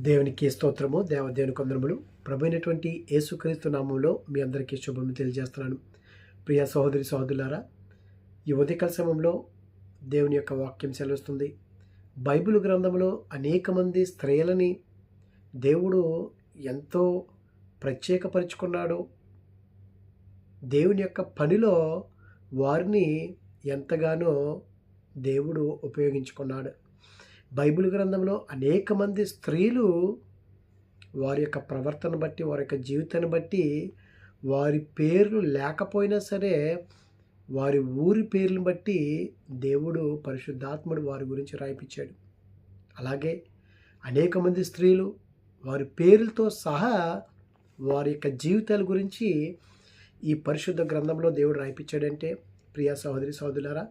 దేవునికి స్తోత్రము దేవ దేవుని కొందరములు ప్రభు అయినటువంటి యేసుక్రీస్తు నామంలో మీ అందరికీ శుభము తెలియజేస్తున్నాను. ప్రియ సహోదరి సహోదరులారా ఈ ఉదయకాల సమయంలో దేవుని యొక్క వాక్యం సెలవుస్తుంది. బైబిల్ గ్రంథంలో అనేక మంది స్త్రీలని దేవుడు ఎంతో ప్రత్యేకపరుచుకున్నాడు. దేవుని యొక్క పనిలో వారిని ఎంతగానో దేవుడు ఉపయోగించుకున్నాడు. బైబిల్ గ్రంథంలో అనేక మంది స్త్రీలు వారి యొక్క ప్రవర్తన బట్టి వారి యొక్క జీవితాన్ని బట్టి వారి పేర్లు లేకపోయినా సరే వారి ఊరి పేర్లను బట్టి దేవుడు పరిశుద్ధాత్ముడు వారి గురించి రాయిపించాడు. అలాగే అనేక మంది స్త్రీలు వారి పేర్లతో సహా వారి యొక్క జీవితాల గురించి ఈ పరిశుద్ధ గ్రంథంలో దేవుడు రాయిపించాడంటే ప్రియా సహోదరి సహోదరులారా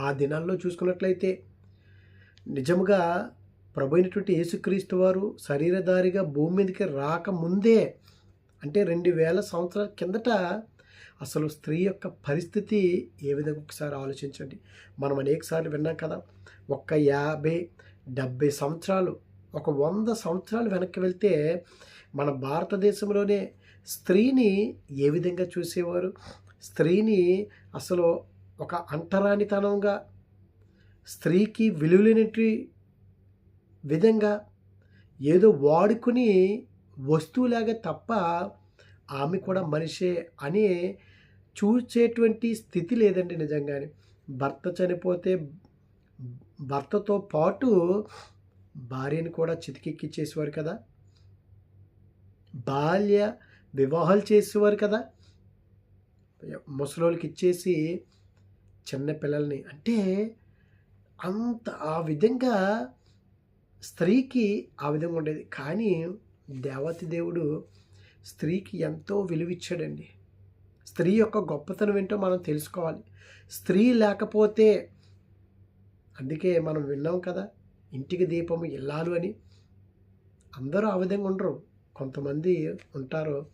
ఆ దినాల్లో చూసుకున్నట్లయితే నిజముగా ప్రభు అయినటువంటి యేసుక్రీస్తు వారు శరీరధారిగా భూమి మీదకి రాకముందే అంటే రెండు వేల సంవత్సరాల కిందట అసలు స్త్రీ యొక్క పరిస్థితి ఏ విధంగా ఒకసారి ఆలోచించండి. మనం అనేకసార్లు విన్నాం కదా ఒక్క యాభై డెబ్భై సంవత్సరాలు ఒక వంద సంవత్సరాలు వెనక్కి వెళ్తే మన భారతదేశంలోనే స్త్రీని ఏ విధంగా చూసేవారు? స్త్రీని అసలు ఒక అంటరానితనంగా స్త్రీకి విలువలేనటి విధంగా ఏదో వాడుకుని వస్తువులాగా తప్ప ఆమె కూడా మనిషే అని చూసేటువంటి స్థితి లేదండి నిజంగానే. భర్త చనిపోతే భర్తతో పాటు భార్యని కూడా చితికెక్కిచ్చేసేవారు కదా. బాల్య వివాహాలు చేసేవారు కదా. ముసలోళ్ళకి ఇచ్చేసి చిన్న పిల్లల్ని. అంటే అంత ఆ విధంగా స్త్రీకి ఆ విధంగా ఉండేది. కానీ దేవతి దేవుడు స్త్రీకి ఎంతో విలువిచ్చాడండి. స్త్రీ యొక్క గొప్పతనం ఏంటో మనం తెలుసుకోవాలి. స్త్రీ లేకపోతే అందుకే మనం విన్నాం కదా ఇంటికి దీపము ఇల్లాలు అని. అందరూ ఆ విధంగా ఉండరు. కొంతమంది ఉంటారు.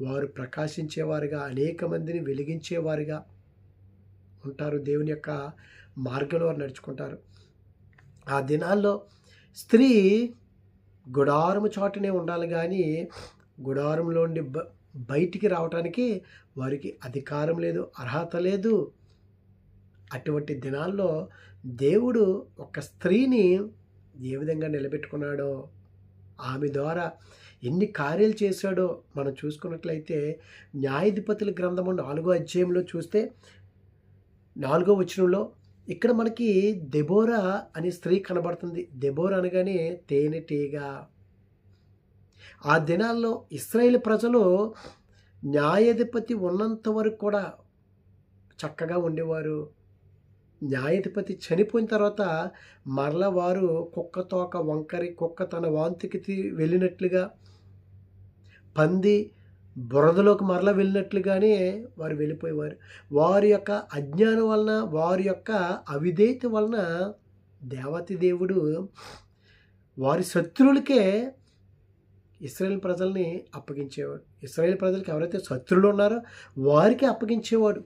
వారు ప్రకాశించేవారుగా అనేక మందిని వెలిగించేవారుగా ఉంటారు. దేవుని యొక్క మార్గంలో వారు నడుచుకుంటారు. ఆ దినాల్లో స్త్రీ గుడారము చాటునే ఉండాలి కానీ గుడారంలోండి బ బయటికి రావడానికి వారికి అధికారం లేదు అర్హత లేదు. అటువంటి దినాల్లో దేవుడు ఒక స్త్రీని ఏ విధంగా నిలబెట్టుకున్నాడో ఆమె ద్వారా ఎన్ని కార్యాలు చేశాడో మనం చూసుకున్నట్లయితే న్యాయాధిపతుల గ్రంథము నాలుగో అధ్యాయంలో చూస్తే నాలుగో వచనంలో ఇక్కడ మనకి దెబోరా అనే స్త్రీ కనబడుతుంది. దెబోరా అనగానే తేనెటీగ ఆ దినాల్లో ఇస్రాయేల్ ప్రజలు న్యాయాధిపతి ఉన్నంత వరకు కూడా చక్కగా ఉండేవారు. న్యాయాధిపతి చనిపోయిన తర్వాత మరల వారు కుక్క తోక వంకరి కుక్క తన వాంతికి వెళ్ళినట్లుగా పంది బురదలోకి మరల వెళ్ళినట్లుగానే వారు వెళ్ళిపోయేవారు. వారి యొక్క అజ్ఞానం వలన వారి యొక్క అవిధేయత వలన దేవతి దేవుడు వారి శత్రువులకే ఇస్రాయేల్ ప్రజల్ని అప్పగించేవాడు. ఇస్రాయేల్ ప్రజలకు ఎవరైతే శత్రువులు ఉన్నారో వారికి అప్పగించేవాడు.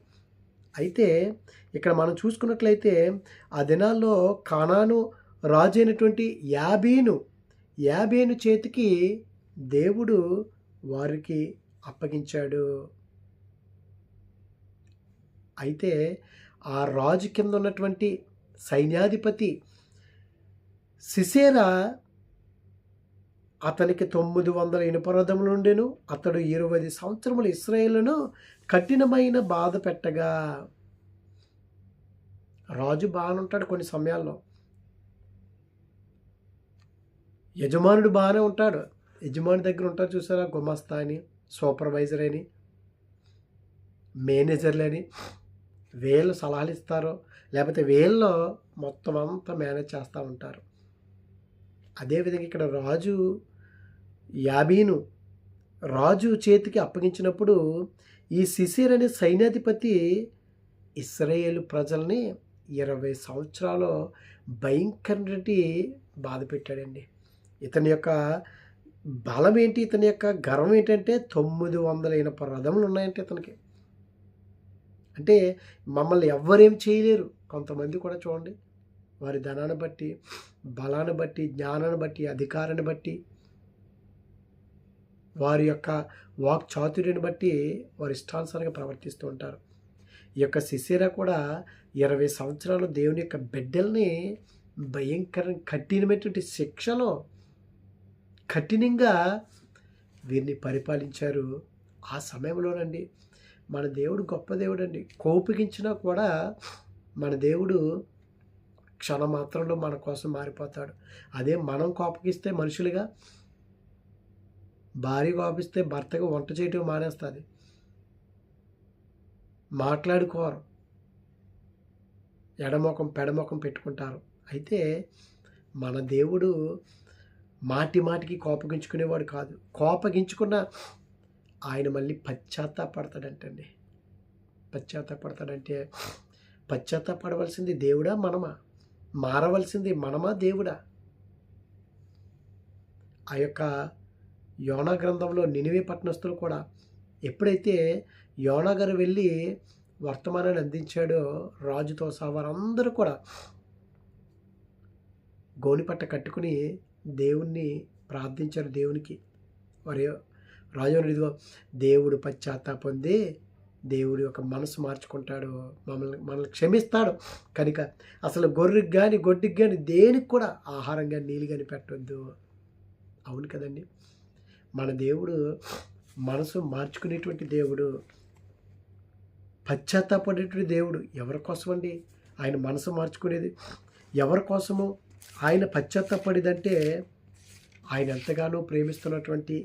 అయితే ఇక్కడ మనం చూసుకున్నట్లయితే ఆ దినాల్లో కానాను రాజు అయినటువంటి యాబీను యాబీను చేతికి దేవుడు వారికి అప్పగించాడు. అయితే ఆ రాజు కింద ఉన్నటువంటి సైన్యాధిపతి సిసేరా అతనికి తొమ్మిది వందల ఇనుపరథములు ఉండెను. అతడు ఇరవై సంవత్సరములు ఇస్రాయేళ్ళను కఠినమైన బాధ పెట్టగా. రాజు బాగానే ఉంటాడు కొన్ని సమయాల్లో. యజమానుడు బాగానే ఉంటాడు. యజమాని దగ్గర ఉంటారు చూసారా గుమస్తా అని సూపర్వైజర్ అని మేనేజర్లని వీళ్ళు సలహాలు ఇస్తారు. లేకపోతే వీళ్ళు మొత్తం అంతా మేనేజ్ చేస్తూ ఉంటారు. అదేవిధంగా ఇక్కడ రాజు యాబీను రాజు చేతికి అప్పగించినప్పుడు ఈ శిశిర్ అనే సైన్యాధిపతి ఇస్రాయేల్ ప్రజల్ని ఇరవై సంవత్సరాలు భయంకరటి బాధ పెట్టాడండి. ఇతని యొక్క బలం ఏంటి ఇతని యొక్క గర్వం ఏంటంటే తొమ్మిది వందల ఇనప రథములు ఉన్నాయంటే ఇతనికి. అంటే మమ్మల్ని ఎవ్వరేం చేయలేరు. కొంతమంది కూడా చూడండి. వారి ధనాన్ని బట్టి బలాన్ని బట్టి జ్ఞానాన్ని బట్టి అధికారాన్ని బట్టి వారి యొక్క వాక్ చాతుర్యాన్ని బట్టి వారి ఇష్టానుసారంగా ప్రవర్తిస్తూ ఉంటారు. ఈ యొక్క శిశిర కూడా ఇరవై సంవత్సరాలు దేవుని యొక్క బిడ్డల్ని భయంకర కఠినమైనటువంటి శిక్షలో కఠినంగా వీరిని పరిపాలించారు ఆ సమయంలోనండి. మన దేవుడు గొప్ప దేవుడు అండి కోపగించినా కూడా మన దేవుడు క్షణమాత్రంలో మన కోసం మారిపోతాడు. అదే మనం కోపగిస్తే మనుషులుగా భార్య కోపిస్తే భర్తగా వంట చేయటం మానేస్తుంది. మాట్లాడుకోరు. ఎడమొఖం పెడమొఖం పెట్టుకుంటారు. అయితే మన దేవుడు మాటి మాటికి కోపగించుకునేవాడు కాదు. కోపగించుకున్న ఆయన మళ్ళీ పశ్చాత్తాపడతాడంటండి. పశ్చాత్తాపడతాడంటే పశ్చాత్తాపడవలసింది దేవుడా మనమా? మారవలసింది మనమా దేవుడా? ఆ యొక్క యోనా గ్రంథంలో నినివే పట్టణస్తులు కూడా ఎప్పుడైతే యోనా గారు వెళ్ళి వర్తమానాన్ని అందించాడో రాజుతో సహా వారందరూ కూడా గోనిపట్ట కట్టుకుని దేవుణ్ణి ప్రార్థించారు దేవునికి. వారి రాజు ఇదిగో దేవుడు పశ్చాత్తాపొంది పొంది దేవుడి యొక్క మనసు మార్చుకుంటాడు మమ్మల్ని మనల్ని క్షమిస్తాడు. కనుక అసలు గొర్రెకి కానీ గొడ్డికి కానీ దేనికి కూడా ఆహారం కానీ నీళ్ళు కానీ పెట్టొద్దు. అవును కదండి. మన దేవుడు మనసు మార్చుకునేటువంటి దేవుడు పశ్చాత్తాపడేటువంటి దేవుడు ఎవరి కోసం అండి ఆయన మనసు మార్చుకునేది ఎవరి కోసము? ఆయన పశ్చాత్తపడిదంటే ఆయన ఎంతగానో ప్రేమిస్తున్నటువంటి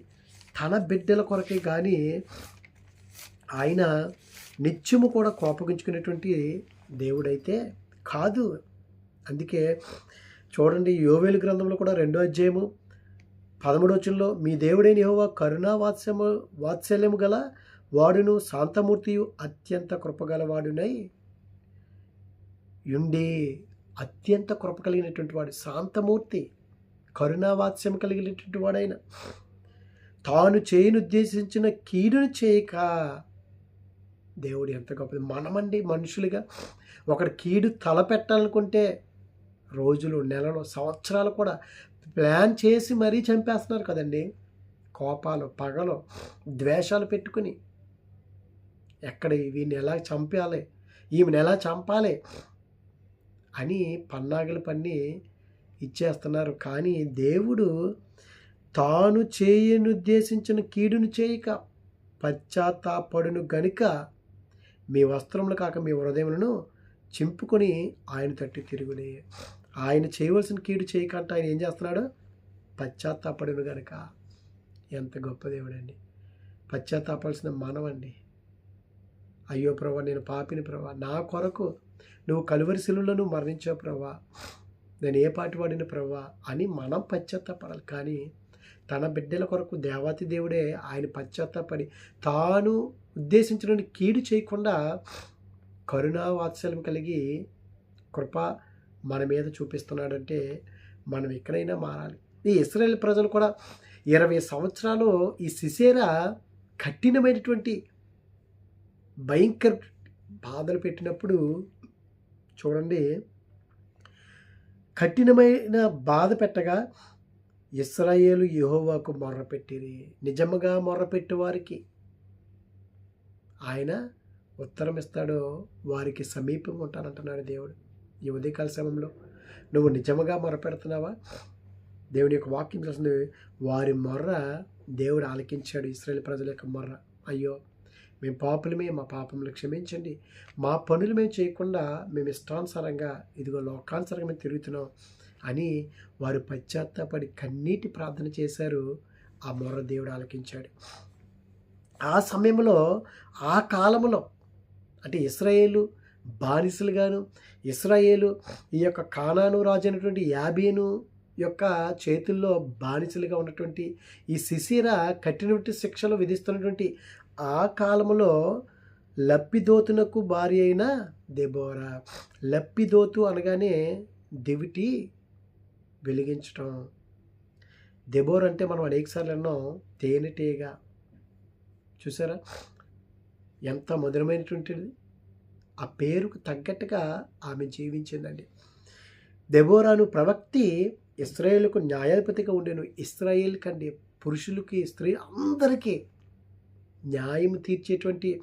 తన బిడ్డల కొరకే కానీ ఆయన నిత్యము కూడా కోపగించుకునేటువంటి దేవుడైతే కాదు. అందుకే చూడండి యోవేలు గ్రంథంలో కూడా రెండో అధ్యాయము పదమూడవచనంలో మీ దేవుడైన యహోవా కరుణా వాత్సము వాత్సల్యము గల వాడును శాంతమూర్తియు అత్యంత కృపగలవాడునై యుండి అత్యంత కృప కలిగినటువంటి వాడు శాంతమూర్తి కరుణావాత్స్యం కలిగినటువంటి వాడైన. తాను చేయనుద్దేశించిన కీడును చేయక దేవుడు ఎంత గొప్పది మనమండి మనుషులుగా ఒకటి కీడు తలపెట్టాలనుకుంటే రోజులు నెలలు సంవత్సరాలు కూడా ప్లాన్ చేసి మరీ చంపేస్తున్నారు కదండి. కోపాలు పగలు ద్వేషాలు పెట్టుకుని ఎక్కడ వీడిని ఎలా చంపాలి ఈమెను ఎలా చంపాలి అని పన్నాగలు పన్ని ఇచ్చేస్తున్నారు. కానీ దేవుడు తాను చేయనుద్దేశించిన కీడును చేయక పశ్చాత్తాపడును గనుక మీ వస్త్రములు కాక మీ హృదయములను చింపుకొని ఆయన తట్టి తిరుగునే. ఆయన చేయవలసిన కీడు చేయకంట ఆయన ఏం చేస్తున్నాడు? పశ్చాత్తాపడును గనుక. ఎంత గొప్ప దేవుడండి. పశ్చాత్తాపాల్సిన మనమండి అయ్యో ప్రభా నేను పాపిని ప్రభా. నా కొరకు నువ్వు కలువరి శిలువులను మరణించావు ప్రభా నేను ఏ పాటి వాడిన ప్రభా అని మనం పశ్చాత్తాపడాలి. కానీ తన బిడ్డల కొరకు దేవాతి దేవుడే ఆయన పశ్చాత్తాపడి తాను ఉద్దేశించిన కీడు చేయకుండా కరుణా వాత్సల్యం కలిగి కృప మన మీద చూపిస్తున్నాడంటే మనం ఎక్కడైనా మారాలి. ఈ ఇస్రాయేల్ ప్రజలు కూడా ఇరవై సంవత్సరాలు ఈ సిసేరా కఠినమైనటువంటి భయంకర బాధలు పెట్టినప్పుడు చూడండి. కఠినమైన బాధ పెట్టగా ఇస్రాయేలు యహోవాకు మొర్రపెట్టిరి. నిజముగా మొర్రపెట్టి వారికి. ఆయన ఉత్తరం ఇస్తాడో వారికి సమీపం ఉంటానంటున్నాడు దేవుడు. ఈ ఉదయకాల సమయంలో నువ్వు నిజముగా మొరపెడుతున్నావా దేవుని యొక్క వాక్యం చేస్తుంది. వారి మొర్ర దేవుడు ఆలకించాడు. ఇస్రాయేల్ ప్రజల యొక్క మొర్ర. అయ్యో! మేము పాపులమే మా పాపములు క్షమించండి. మా పనులు మేము చేయకుండా మేము ఇష్టానుసారంగా ఇదిగో లోకానుసారంగా మేము తిరుగుతున్నాం అని వారు పశ్చాత్తాపడి కన్నీటి ప్రార్థన చేశారు. ఆ మొర్ర దేవుడు ఆలకించాడు. ఆ సమయంలో ఆ కాలంలో అంటే ఇస్రాయేలు బానిసలుగాను ఇస్రాయేలు ఈ యొక్క కానాను రాజు అయినటువంటి యాబీను యొక్క చేతుల్లో బానిసలుగా ఉన్నటువంటి ఈ శిశిర కఠినటువంటి శిక్షలు విధిస్తున్నటువంటి ఆ ఆ కాలంలో లప్పిదోతునకు భార్య అయిన దెబోరా. లప్పిదోతు అనగానే దివిటి వెలిగించటం. దెబోర్ అంటే మనం అనేకసార్లు అన్నాం తేనెటీగ. చూసారా? ఎంత మధురమైనటువంటిది. ఆ పేరుకు తగ్గట్టుగా ఆమె జీవించిందండి. దెబోరాను ప్రవక్తి ఇస్రాయేల్కు న్యాయాధిపతిగా ఉండేను. ఇస్రాయేల్ కంటే పురుషులకి స్త్రీ అందరికీ న్యాయం తీర్చేటువంటి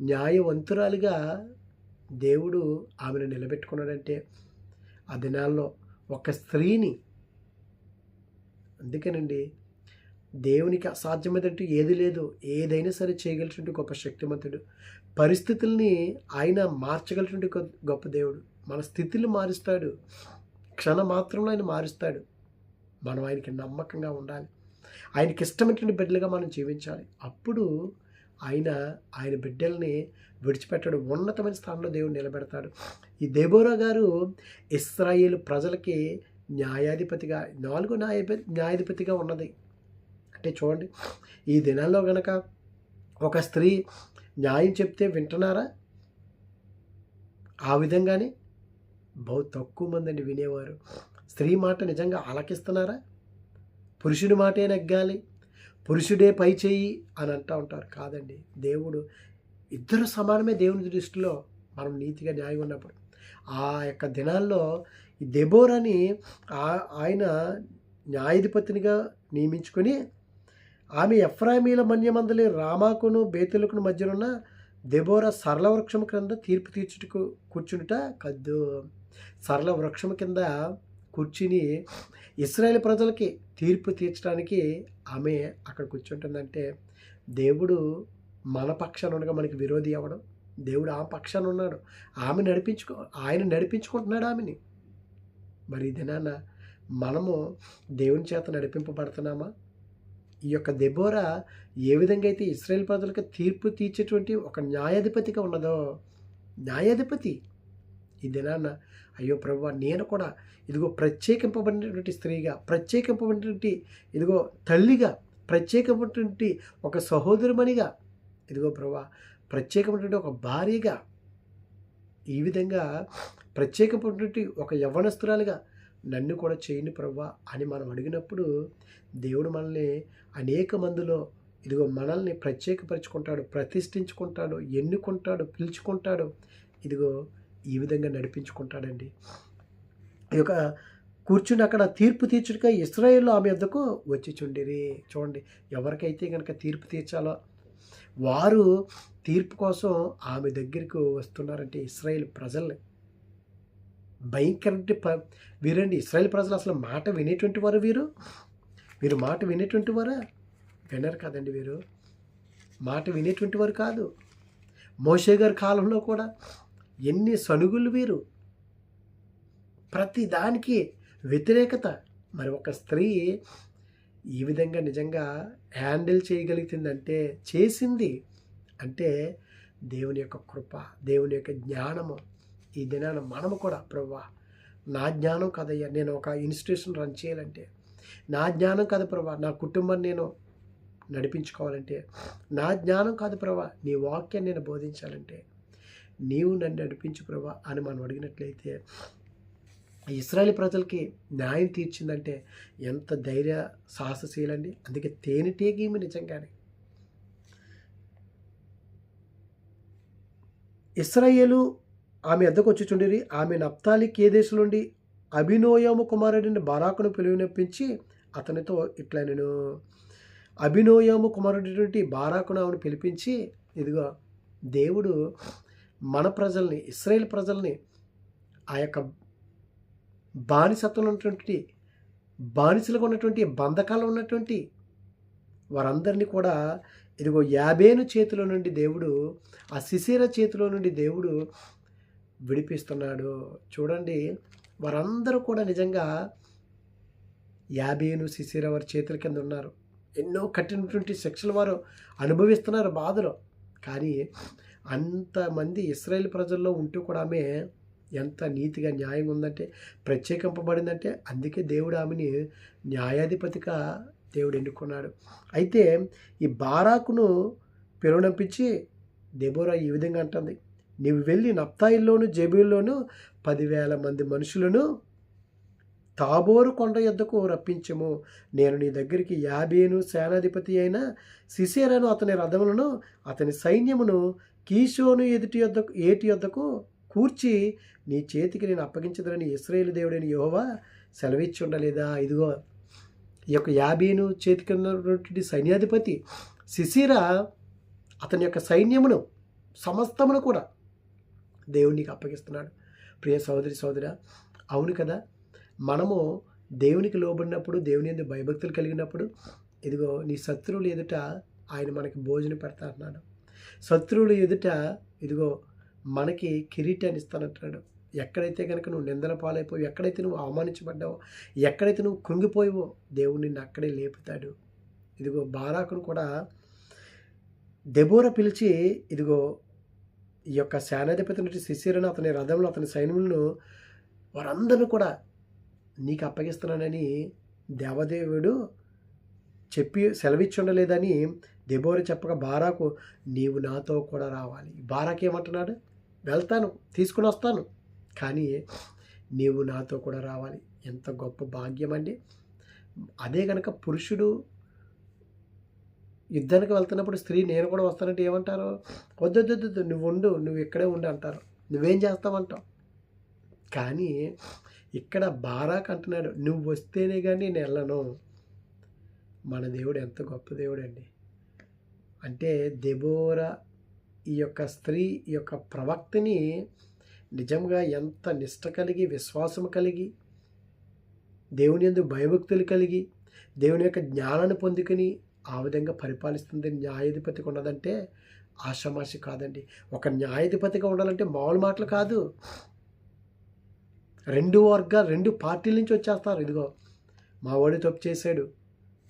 న్యాయవంతురాలుగా దేవుడు ఆమెను నిలబెట్టుకున్నాడంటే ఆ దినాల్లో ఒక స్త్రీని అందుకేనండి దేవునికి అసాధ్యమైనట్టు ఏది లేదు ఏదైనా సరే చేయగలిగినటువంటి గొప్ప శక్తిమంతుడు. పరిస్థితుల్ని ఆయన మార్చగలిగినటువంటి గొప్ప దేవుడు. మన స్థితిని మారుస్తాడు. క్షణ మాత్రంలో ఆయన మారుస్తాడు. మనం ఆయనకి నమ్మకంగా ఉండాలి. ఆయనకి ఇష్టమైనటువంటి బిడ్డలుగా మనం జీవించాలి. అప్పుడు ఆయన ఆయన బిడ్డల్ని విడిచిపెట్టడు. ఉన్నతమైన స్థానంలో దేవుడు నిలబెడతాడు. ఈ దేబోరా గారు ఇస్రాయేల్ ప్రజలకి న్యాయాధిపతిగా నాలుగో న్యాయాధిపతి న్యాయాధిపతిగా ఉన్నది. అంటే చూడండి ఈ దినాల్లో గనక ఒక స్త్రీ న్యాయం చెప్తే వింటున్నారా? ఆ విధంగానే బహు తక్కువ మందిని వినేవారు. స్త్రీ మాట నిజంగా ఆలకిస్తున్నారా? పురుషుడి మాటే నెగ్గాలి పురుషుడే పై చేయి అని అంటూ ఉంటారు. కాదండి దేవుడు ఇద్దరు సమానమే దేవుని దృష్టిలో మనం నీతిగా న్యాయం ఉన్నప్పుడు. ఆ యొక్క దినాల్లో ఈ దెబోరాని ఆయన న్యాయాధిపతినిగా నియమించుకొని ఆమె ఎఫ్రామీల మన్యమందలి రామాకును బేతులకును మధ్యనున్న దెబోరా సరళ వృక్షం క్రింద తీర్పు తీర్చుటకు కూర్చుంట కద్దు. సరళ వృక్షం కింద కూర్చుని ఇస్రాయేల్ ప్రజలకి తీర్పు తీర్చడానికి ఆమె అక్కడ కూర్చుంటుందంటే దేవుడు మన పక్షాన ఉండగా మనకి విరోధి అవ్వడం దేవుడు ఆ పక్షాన ఉన్నాడు. ఆమె నడిపించుకో ఆయన నడిపించుకుంటున్నాడు ఆమెని. మరి ఈ దినాన మనము దేవుని చేత నడిపింపబడుతున్నామా? ఈ యొక్క దెబోరా ఏ విధంగా అయితే ఇస్రాయేల్ ప్రజలకు తీర్పు తీర్చేటువంటి ఒక న్యాయాధిపతిగా ఉన్నదో న్యాయాధిపతి. ఈ దినాన అయ్యో ప్రభు నేను కూడా ఇదిగో ప్రత్యేకింపబడినటువంటి స్త్రీగా ప్రత్యేకింపబడినటువంటి ఇదిగో తల్లిగా ప్రత్యేకమైనటువంటి ఒక సహోదరుమనిగా ఇదిగో ప్రభా ప్రత్యేకమైనటువంటి ఒక భార్యగా ఈ విధంగా ప్రత్యేకమైనటువంటి ఒక యవ్వనస్తురాలుగా నన్ను కూడా చేయండి ప్రభా అని మనం అడిగినప్పుడు దేవుడు మనల్ని అనేక మందిలో ఇదిగో మనల్ని ప్రత్యేకపరుచుకుంటాడు ప్రతిష్ఠించుకుంటాడు ఎన్నుకుంటాడు పిలుచుకుంటాడు. ఇదిగో ఈ విధంగా నడిపించుకుంటాడండి. ఈ యొక్క కూర్చుని అక్కడ తీర్పు తీర్చుడుగా ఇస్రాయేల్ ఆమె ఎద్దకు వచ్చి చుండిరి చూడండి ఎవరికైతే కనుక తీర్పు తీర్చాలో వారు తీర్పు కోసం ఆమె దగ్గరికి వస్తున్నారంటే ఇస్రాయేల్ ప్రజల్ని. భయంకరంటి ప వీరండి ఇస్రాయేల్ ప్రజలు అసలు మాట వినేటువంటి వారు వీరు? వీరు మాట వినేటువంటి వారా? వినరు కదండి వీరు. మాట వినేటువంటి వారు కాదు. మోషే గారి కాలంలో కూడా ఎన్ని సనుగులు వీరు? ప్రతి దానికి వ్యతిరేకత. మరి ఒక స్త్రీ ఈ విధంగా నిజంగా హ్యాండిల్ చేయగలిగిందంటే చేసింది అంటే దేవుని యొక్క కృప దేవుని యొక్క జ్ఞానము. ఈ దినాన మనము కూడా ప్రభా నా జ్ఞానం కదయ్యా నేను ఒక ఇన్స్టిట్యూషన్ రన్ చేయాలంటే నా జ్ఞానం కాదు ప్రభా నా కుటుంబాన్ని నేను నడిపించుకోవాలంటే నా జ్ఞానం కాదు ప్రభా నీ వాక్యాన్ని నేను బోధించాలంటే నీవు నన్ను నడిపించు ప్రభా అని మనం అడిగినట్లయితే ఇస్రాయల్ ప్రజలకి న్యాయం తీర్చిందంటే ఎంత ధైర్య సాహసశీలండి. అందుకే తేనెటీగీమి నిజంగానే. ఇస్రాయేలు ఆమె ఎద్దకు వచ్చి చుండిరి ఆమె నప్తాలి కేదేశం నుండి అభినోయము కుమారుడిని బారాకును పిలువనొప్పించి అతనితో ఇట్లా నేను అభినోయము కుమారుడి బారాకును ఆమెను పిలిపించి ఇదిగో దేవుడు మన ప్రజల్ని ఇస్రాయేల్ ప్రజల్ని ఆ యొక్క బానిసత్వం ఉన్నటువంటి బానిసలుగా ఉన్నటువంటి బంధకాలు ఉన్నటువంటి వారందరినీ కూడా ఇదిగో యాభేను చేతిలో నుండి దేవుడు ఆ శిశిర చేతిలో నుండి దేవుడు విడిపిస్తున్నాడు. చూడండి వారందరూ కూడా నిజంగా యాభేను శిశిర వారి చేతుల కింద ఉన్నారు. ఎన్నో కఠినటువంటి శిక్షలు వారు అనుభవిస్తున్నారు బాధలు. కానీ అంతమంది ఇస్రాయేల్ ప్రజల్లో ఉంటూ కూడా ఆమె ఎంత నీతిగా న్యాయం ఉందంటే ప్రత్యేకింపబడిందంటే అందుకే దేవుడు ఆమెని న్యాయాధిపతిగా దేవుడు ఎన్నుకున్నాడు. అయితే ఈ బారాకును పిలువనంపించి దెబోరా ఈ విధంగా అంటుంది నీవు వెళ్ళి నప్తాయిల్లోను జబీల్లోను పదివేల మంది మనుషులను తాబోరు కొండ యొద్దకు రప్పించము. నేను నీ దగ్గరికి యాబేను సేనాధిపతి అయిన సిసేరను అతని రథములను అతని సైన్యమును కీషోను ఎదుటి యొద్దకు ఏటి యొద్దకు కూర్చి నీ చేతికి నేను అప్పగించదని ఇస్రాయేల్ దేవుడైన యెహోవా సెలవిచ్చి ఉండలేదా ఇదిగో ఈ యొక్క యాబీను చేతికి ఉన్నటువంటి సైన్యాధిపతి శిశిర అతని యొక్క సైన్యమును సమస్తమును కూడా దేవునికి అప్పగిస్తున్నాడు. ప్రియ సోదరి సోదర అవును కదా? మనము దేవునికి లోబడినప్పుడు దేవుని ఎందుకు భయభక్తులు కలిగినప్పుడు ఇదిగో నీ శత్రువులు ఎదుట ఆయన మనకి భోజనం పెడతా అన్నాడు. శత్రువులు ఎదుట ఇదిగో మనకి కిరీటాన్ని ఇస్తానంటాడు ఎక్కడైతే కనుక నువ్వు నిందల పాలైపోయి ఎక్కడైతే నువ్వు అవమానించబడ్డావో ఎక్కడైతే నువ్వు కృంగిపోయావో దేవుడు నిన్ను అక్కడే లేపుతాడు. ఇదిగో బారాకును కూడా దెబోర పిలిచి ఇదిగో ఈ యొక్క సేనాధిపతి నుండి శిశిరను అతని రథంలో అతని సైన్యులను వారందరూ కూడా నీకు అప్పగిస్తున్నానని దేవదేవుడు చెప్పి సెలవిచ్చుండలేదని దెబోర చెప్పగా బారాకు నీవు నాతో కూడా రావాలి. బారాకి ఏమంటున్నాడు వెళ్తాను తీసుకుని వస్తాను. కానీ నీవు నాతో కూడా రావాలి. ఎంత గొప్ప భాగ్యం అండి. అదే కనుక పురుషుడు యుద్ధానికి వెళ్తున్నప్పుడు స్త్రీ నేను కూడా వస్తానంటే ఏమంటారు? వద్దొద్దొద్దు నువ్వు ఉండు నువ్వు ఇక్కడే ఉండు అంటారు. నువ్వేం చేస్తావంటావు? కానీ ఇక్కడ బారాక్ అంటున్నాడు నువ్వు వస్తేనే కానీ నేను వెళ్ళను. మన దేవుడు ఎంత గొప్ప దేవుడు అండి అంటే దెబోరా ఈ యొక్క స్త్రీ ఈ యొక్క ప్రవక్తని నిజంగా ఎంత నిష్ట కలిగి విశ్వాసం కలిగి దేవుని ఎందు భయభక్తులు కలిగి దేవుని యొక్క జ్ఞానాన్ని పొందుకుని ఆ విధంగా పరిపాలిస్తుంది న్యాయాధిపతికి ఉన్నదంటే ఆషమాషి కాదండి. ఒక న్యాయాధిపతిగా ఉండాలంటే మామూలు మాటలు కాదు. రెండు వర్గాలు రెండు పార్టీల నుంచి వచ్చేస్తారు. ఇదిగో మా వాడు తప్పు చేశాడు.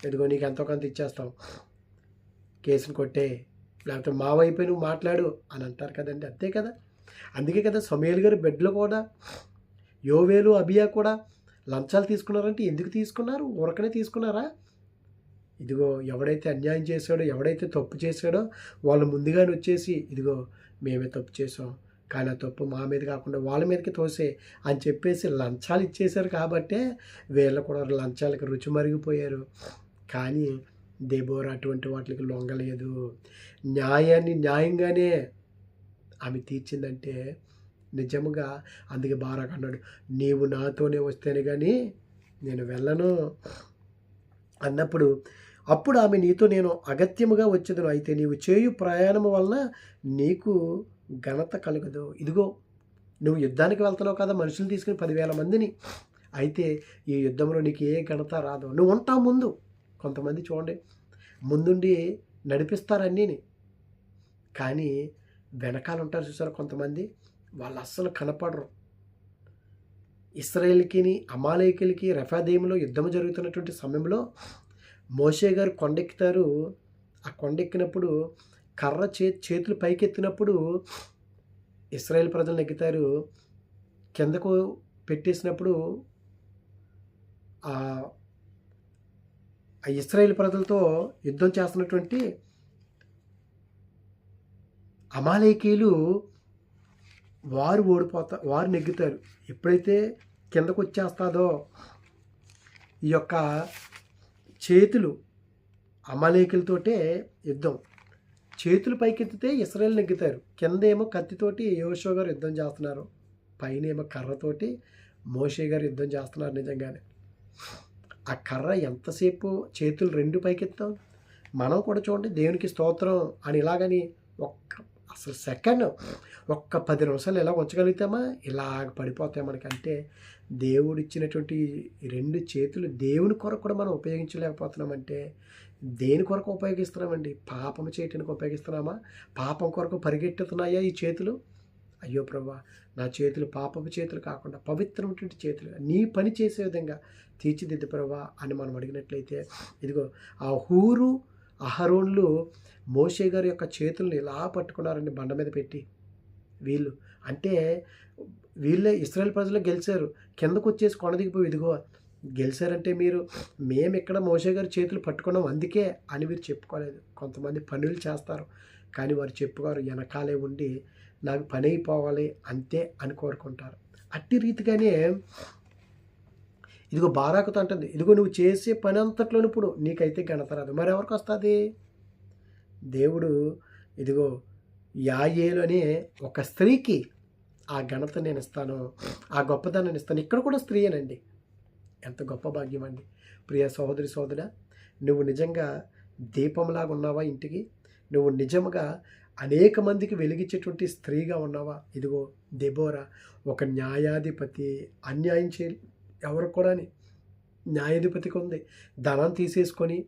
ఇదిగో నీకు ఎంతో కొంత ఇచ్చేస్తాం. కేసును కొట్టే లేకపోతే మా వైపు నువ్వు మాట్లాడు అని అంటారు కదండి. అంతే కదా? అందుకే కదా సమయల్ గారు బెడ్లో కూడా యోవేలు అబియా కూడా లంచాలు తీసుకున్నారంటే ఎందుకు తీసుకున్నారు? ఊరకనే తీసుకున్నారా? ఇదిగో ఎవడైతే అన్యాయం చేశాడో ఎవడైతే తప్పు చేశాడో వాళ్ళు ముందుగానే వచ్చేసి ఇదిగో మేమే తప్పు చేసాం కానీ ఆ తప్పు మా మీద కాకుండా వాళ్ళ మీదకి తోసే అని చెప్పేసి లంచాలు ఇచ్చేశారు కాబట్టే వీళ్ళు కూడా లంచాలకి రుచి మరిగిపోయారు. కానీ దేబోర్ అటువంటి వాటికి లొంగలేదు. న్యాయాన్ని న్యాయంగానే ఆమె తీర్చిందంటే నిజముగా అందుకే బారాక్ అన్నాడు నీవు నాతోనే వస్తేనే కానీ నేను వెళ్ళను. అన్నప్పుడు అప్పుడు ఆమె నీతో నేను అగత్యముగా వచ్చేదను అయితే నీవు చేయు ప్రయాణం వలన నీకు ఘనత కలగదు. ఇదిగో నువ్వు యుద్ధానికి వెళ్తున్నావు కదా మనుషులు తీసుకుని పదివేల మందిని. అయితే ఈ యుద్ధంలో నీకు ఏ ఘనత రాదు. నువ్వు ఉంటావు ముందు. కొంతమంది చూడండి ముందుండి నడిపిస్తారు అన్నీని. కానీ వెనకాల ఉంటారు చూసారు కొంతమంది? వాళ్ళు అస్సలు కనపడరు. ఇస్రాయేల్కి అమాలేకులకి రఫాదేములో యుద్ధం జరుగుతున్నటువంటి సమయంలో మోషే గారు కొండెక్కుతారు. ఆ కొండెక్కినప్పుడు కర్ర చే చేతులు పైకెత్తినప్పుడు ఇస్రాయేల్ ప్రజలు నెగ్గుతారు. కిందకు పెట్టేసినప్పుడు ఆ ఇస్రాయేల్ ప్రజలతో యుద్ధం చేస్తున్నటువంటి అమాలేకీలు వారు ఓడిపోతా వారు నెగ్గుతారు. ఎప్పుడైతే కిందకు వచ్చేస్తాదో ఈ యొక్క చేతులు అమాలేకులతోటే యుద్ధం. చేతులు పైకెత్తితే ఇస్రాయల్ నెగ్గుతారు. కింద ఏమో కత్తితోటి యోషో గారు యుద్ధం చేస్తున్నారు. పైన ఏమో కర్రతోటి మోషే గారు యుద్ధం చేస్తున్నారు నిజంగానే. ఆ కర్ర ఎంతసేపు చేతులు రెండు పైకెత్తాం మనం కూడా చూడండి దేవునికి స్తోత్రం అని ఇలాగని ఒక్క అసలు సెకండ్ ఒక్క పది నిమిషాలు ఎలా ఉంచగలుగుతామా? ఇలాగ పడిపోతాయి మనకంటే. దేవుడు ఇచ్చినటువంటి రెండు చేతులు దేవుని కొరకు కూడా మనం ఉపయోగించలేకపోతున్నామంటే. దేని కొరకు ఉపయోగిస్తున్నామండి? పాపం చేయటానికి ఉపయోగిస్తున్నామా? పాపం కొరకు పరిగెట్టుతున్నాయా ఈ చేతులు? అయ్యో ప్రభా నా చేతులు పాపపు చేతులు కాకుండా పవిత్రమైనటువంటి చేతులు. నీ పని చేసే విధంగా తీర్చిదిద్దు ప్రభా అని మనం అడిగినట్లయితే ఇదిగో ఆ హూరు అహరోన్లు మోషే గారి యొక్క చేతులను ఇలా పట్టుకున్నారండి బండ మీద పెట్టి వీళ్ళు. అంటే వీళ్ళే ఇస్రాయల్ ప్రజలు గెలిచారు. కిందకు వచ్చేసి కొండ దిగిపోయి ఇదిగో గెలిచారంటే మీరు మేము ఇక్కడ మోషే గారి చేతులు పట్టుకున్నాం అందుకే అని మీరు చెప్పుకోలేదు. కొంతమంది పనులు చేస్తారు. కానీ వారు చెప్పుకోరు వెనకాలే ఉండి నాకు పని అయిపోవాలి అంతే అని కోరుకుంటారు. అట్టి రీతిగానే ఇదిగో బారాకుతో అంటుంది ఇదిగో నువ్వు చేసే పని అంతట్లోని ఇప్పుడు నీకైతే ఘనత రాదు. మరి ఎవరికి వస్తుంది? దేవుడు ఇదిగో యాయేలోనే అనే ఒక స్త్రీకి ఆ ఘనత నేను ఇస్తాను ఆ గొప్పదనాన్ని ఇస్తాను. ఇక్కడ కూడా స్త్రీయేనండి ఎంత గొప్ప భాగ్యం అండి. ప్రియ సహోదరి సోదర నువ్వు నిజంగా దీపంలాగా ఉన్నావా ఇంటికి? నువ్వు నిజంగా అనేక మందికి వెలిగించేటువంటి స్త్రీగా ఉన్నావా? ఇదిగో దెబోరా ఒక న్యాయాధిపతి అన్యాయం చే ఎవరు కూడా న్యాయాధిపతికి ఉంది. ధనం తీసేసుకొని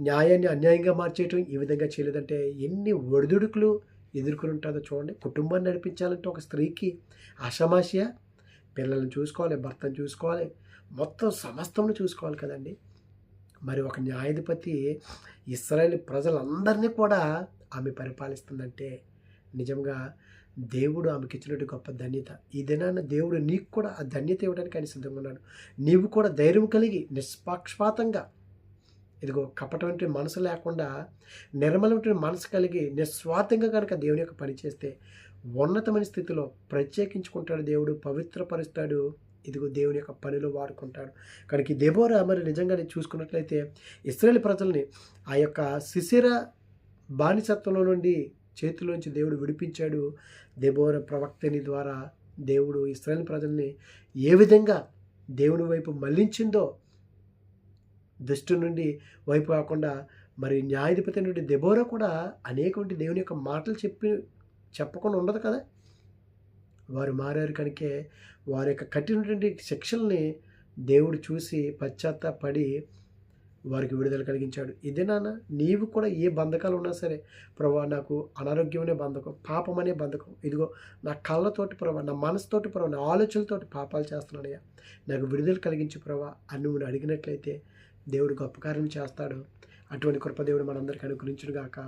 న్యాయాన్ని అన్యాయంగా మార్చేయటం ఈ విధంగా చేయలేదంటే ఎన్ని ఒడిదుడుకులు ఎదుర్కొని ఉంటుందో చూడండి. కుటుంబాన్ని నడిపించాలంటే ఒక స్త్రీకి ఆషామాషియ పిల్లల్ని చూసుకోవాలి భర్తను చూసుకోవాలి మొత్తం సమస్తంను చూసుకోవాలి కదండి. మరి ఒక న్యాయాధిపతి ఇస్రాయేల్ ప్రజలందరినీ కూడా ఆమె పరిపాలిస్తుందంటే నిజంగా దేవుడు ఆమెకి ఇచ్చినట్టు గొప్ప ధన్యత. ఈ దినాన దేవుడు నీకు కూడా ఆ ధన్యత ఇవ్వడానికి ఆయన సిద్ధంగా ఉన్నాడు నీవు కూడా ధైర్యం కలిగి నిష్పక్షపాతంగా ఇదిగో కపటమైన మనసు లేకుండా నిర్మలమైన మనసు కలిగి నిస్వార్థంగా కనుక దేవుని యొక్క పని చేస్తే ఉన్నతమైన స్థితిలో ప్రత్యేకించుకుంటాడు దేవుడు పవిత్రపరుస్తాడు. ఇదిగో దేవుని యొక్క పనిలో వాడుకుంటాడు. కనుక దేబోరా మరి నిజంగా చూసుకున్నట్లయితే ఇస్రాయేల్ ప్రజల్ని ఆ యొక్క శిశిర బానిసత్వంలో నుండి చేతిలోంచి దేవుడు విడిపించాడు. దెబోర ప్రవక్తని ద్వారా దేవుడు ఇస్రాయల్ ప్రజల్ని ఏ విధంగా దేవుని వైపు మళ్ళించిందో దుష్టు నుండి వైపు కాకుండా మరి న్యాయాధిపతి నుండి దెబోరా కూడా అనేకమంది దేవుని యొక్క మాటలు చెప్పి చెప్పకుండా ఉండదు కదా? వారు మారారు కనుకే వారి యొక్క కఠినటువంటి శిక్షల్ని దేవుడు చూసి పశ్చాత్తాపడి వారికి విడుదల కలిగించాడు. ఇదే నాన్న నీవు కూడా ఏ బంధకాలు ఉన్నా సరే ప్రభా నాకు అనారోగ్యం అనే బంధకం పాపం అనే బంధకం. ఇదిగో నా కళ్ళతోటి ప్రభా నా మనసుతోటి ప్రభా నా ఆలోచనలతోటి పాపాలు చేస్తున్నానయ్యా. నాకు విడుదల కలిగించి ప్రభా అని నువ్వు అడిగినట్లయితే దేవుడు గొప్ప కార్యం చేస్తాడు. అటువంటి కృపదేవుడు మనందరికీ అనుగ్రహించుడు గాక.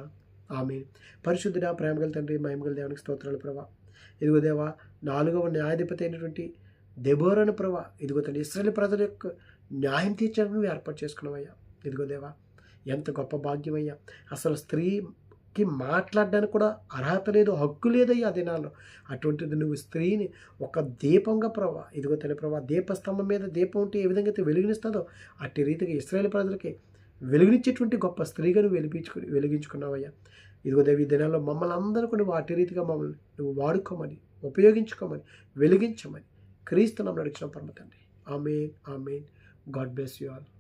ఆమె పరిశుద్ధుడా ప్రేమగల తండ్రి మహిమగల దేవునికి స్తోత్రాలు ప్రభా. ఇదిగో దేవా నాలుగవ న్యాయాధిపతి అయినటువంటి దెబోరను ప్రభా ఇదిగో తండ్రి ఇస్రాయల్ ప్రజల యొక్క న్యాయం తీర్చడానికి ఏర్పాటు చేసుకున్నావయ్యా. ఇదిగోదేవా ఎంత గొప్ప భాగ్యమయ్యా. అసలు స్త్రీకి మాట్లాడడానికి కూడా అర్హత లేదు హక్కు లేదయ్యా ఆ దినాల్లో. అటువంటిది నువ్వు స్త్రీని ఒక దీపంగా ప్రభా ఇదిగో తన ప్రభా దీపస్తంభం మీద దీపం ఉంటే ఏ విధంగా అయితే వెలిగినిస్తుందో అట్టి రీతిగా ఇస్రాయేల్ ప్రజలకి వెలిగించేటువంటి గొప్ప స్త్రీగా నువ్వు వెలిపించుకు వెలిగించుకున్నావయ్యా. ఇదిగో దేవి ఈ దినాల్లో మమ్మల్ని అందరూ కూడా నువ్వు అట్టి రీతిగా మమ్మల్ని నువ్వు వాడుకోమని ఉపయోగించుకోమని వెలిగించమని క్రీస్తు నమ్మ నడిచిన పరమ తండ్రి. Amen amen. God bless you all.